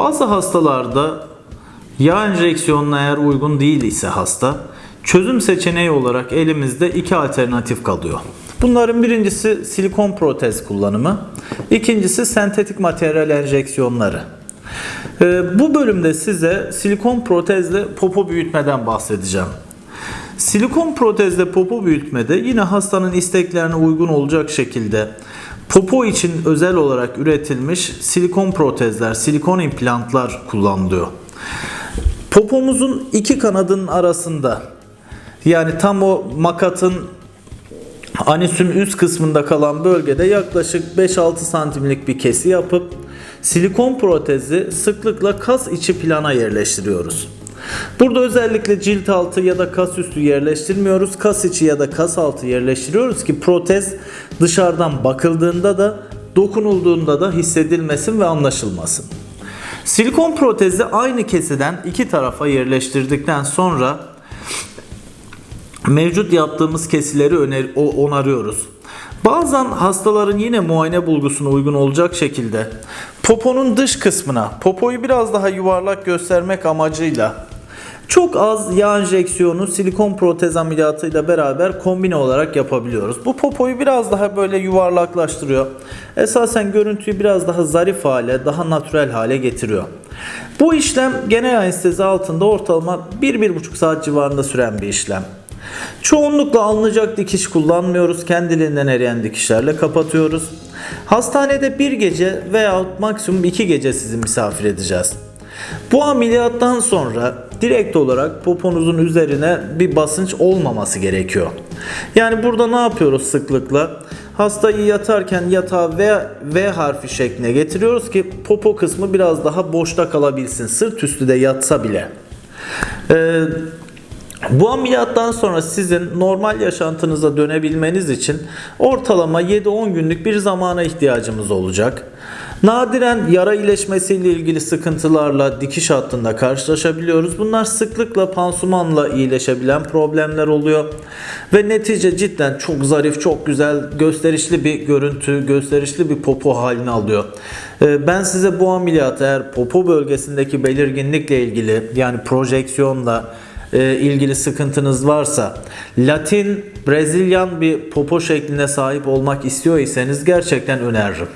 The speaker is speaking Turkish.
Bazı hastalarda yağ enjeksiyonuna eğer uygun değil ise hasta, çözüm seçeneği olarak elimizde iki alternatif kalıyor. Bunların birincisi silikon protez kullanımı, ikincisi sentetik materyal enjeksiyonları. Ee, bu bölümde size silikon protezle popo büyütmeden bahsedeceğim. Silikon protezle popo büyütmede yine hastanın isteklerine uygun olacak şekilde popo için özel olarak üretilmiş silikon protezler, silikon implantlar kullanılıyor. Popomuzun iki kanadının arasında yani tam o makatın anisün üst kısmında kalan bölgede yaklaşık 5-6 santimlik bir kesi yapıp silikon protezi sıklıkla kas içi plana yerleştiriyoruz. Burada özellikle cilt altı ya da kas üstü yerleştirmiyoruz. Kas içi ya da kas altı yerleştiriyoruz ki protez dışarıdan bakıldığında da dokunulduğunda da hissedilmesin ve anlaşılmasın. Silikon protezi aynı kesiden iki tarafa yerleştirdikten sonra mevcut yaptığımız kesileri öner, onarıyoruz. Bazen hastaların yine muayene bulgusuna uygun olacak şekilde poponun dış kısmına popoyu biraz daha yuvarlak göstermek amacıyla çok az yağ enjeksiyonu silikon protez ameliyatıyla beraber kombine olarak yapabiliyoruz. Bu popoyu biraz daha böyle yuvarlaklaştırıyor. Esasen görüntüyü biraz daha zarif hale, daha natürel hale getiriyor. Bu işlem genel anestezi altında ortalama 1-1,5 saat civarında süren bir işlem. Çoğunlukla alınacak dikiş kullanmıyoruz. Kendiliğinden eriyen dikişlerle kapatıyoruz. Hastanede bir gece veya maksimum iki gece sizi misafir edeceğiz. Bu ameliyattan sonra direkt olarak poponuzun üzerine bir basınç olmaması gerekiyor. Yani burada ne yapıyoruz sıklıkla? Hastayı yatarken yatağı V, v harfi şekline getiriyoruz ki popo kısmı biraz daha boşta kalabilsin. Sırt üstü de yatsa bile. Ee, bu ameliyattan sonra sizin normal yaşantınıza dönebilmeniz için ortalama 7-10 günlük bir zamana ihtiyacımız olacak. Nadiren yara iyileşmesiyle ilgili sıkıntılarla dikiş hattında karşılaşabiliyoruz. Bunlar sıklıkla pansumanla iyileşebilen problemler oluyor. Ve netice cidden çok zarif, çok güzel, gösterişli bir görüntü, gösterişli bir popo halini alıyor. Ee, Ben size bu ameliyatı eğer popo bölgesindeki belirginlikle ilgili yani projeksiyonla e, ilgili sıkıntınız varsa Latin, Brezilyan bir popo şekline sahip olmak istiyor iseniz gerçekten öneririm.